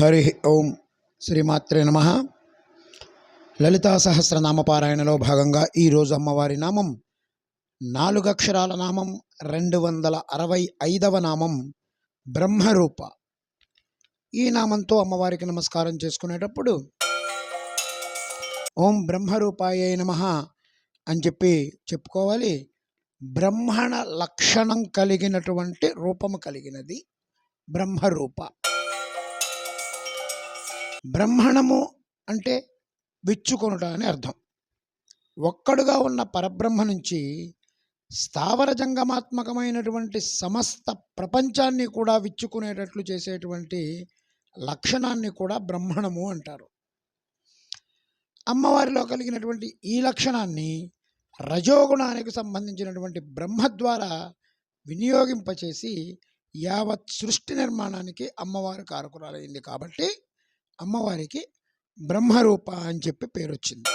హరి ఓం శ్రీమాత్రే నమ. లలితా సహస్రనామపారాయణలో భాగంగా ఈరోజు అమ్మవారి నామం నాలుగు అక్షరాల నామం రెండు వందల అరవై ఐదవ నామం బ్రహ్మరూప. ఈ నామంతో అమ్మవారికి నమస్కారం చేసుకునేటప్పుడు ఓం బ్రహ్మరూపాయ నమ అని చెప్పి చెప్పుకోవాలి. బ్రహ్మణ లక్షణం కలిగినటువంటి రూపము కలిగినది బ్రహ్మరూప. బ్రహ్మణము అంటే విచ్చుకొనుట అని అర్థం. ఒక్కడుగా ఉన్న పరబ్రహ్మ నుంచి స్థావర జంగమాత్మకమైనటువంటి సమస్త ప్రపంచాన్ని కూడా విచ్చుకునేటట్లు చేసేటువంటి లక్షణాన్ని కూడా బ్రహ్మణము అంటారు. అమ్మవారిలో కలిగినటువంటి ఈ లక్షణాన్ని రజోగుణానికి సంబంధించినటువంటి బ్రహ్మ ద్వారా వినియోగింపచేసి యావత్ సృష్టి నిర్మాణానికి అమ్మవారు కారకురాలైంది కాబట్టి అమ్మవారికి బ్రహ్మరూప అని చెప్పి పేరు వచ్చింది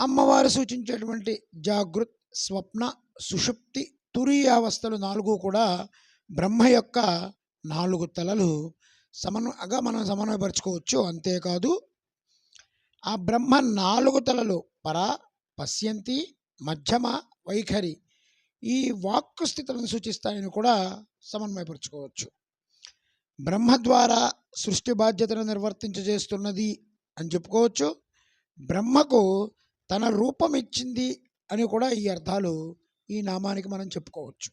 అమ్మవారు సూచించేటువంటి జాగృత్ స్వప్న సుషుప్తి తురీయావస్థలు నాలుగు కూడా బ్రహ్మ యొక్క నాలుగు తలలు సమన్వయగా మనం సమన్వయపరచుకోవచ్చు. అంతేకాదు ఆ బ్రహ్మ నాలుగు తలలు పర పశ్యంతి మధ్యమ వైఖరి ఈ వాక్కు స్థితులను సూచిస్తాయని కూడా సమన్వయపరచుకోవచ్చు. బ్రహ్మ ద్వారా సృష్టి బాధ్యతను నిర్వర్తించజేస్తున్నది అని చెప్పుకోవచ్చు. బ్రహ్మకు తన రూపం ఇచ్చింది అని కూడా ఈ అర్థాలు ఈ నామానికి మనం చెప్పుకోవచ్చు.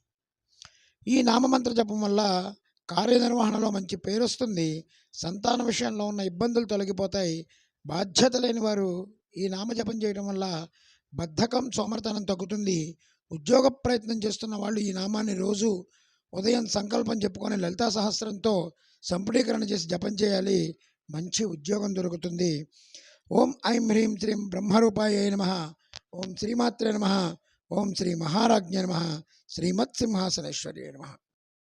ఈ నామమంత్ర జపం వల్ల కార్యనిర్వహణలో మంచి పేరు వస్తుంది. సంతాన విషయంలో ఉన్న ఇబ్బందులు తొలగిపోతాయి. బాధ్యత లేని వారు ఈ నామజపం చేయడం వల్ల బద్ధకం సోమర్తనం తగ్గుతుంది. ఉద్యోగ ప్రయత్నం చేస్తున్న వాళ్ళు ఈ నామాన్ని రోజు ఉదయం సంకల్పం చెప్పుకొని లలితా సహస్రంతో సంపుటీకరణ చేసి జపం చేయాలి. మంచి ఉద్యోగం దొరుకుతుంది. ఓం ఐం హ్రీం శ్రీం బ్రహ్మరూపాయ నమ. ఓం శ్రీమాత్రే నమ. ఓం శ్రీ మహారాజ్ఞ నమ. శ్రీమత్ సింహాసనేశ్వర్య నమ.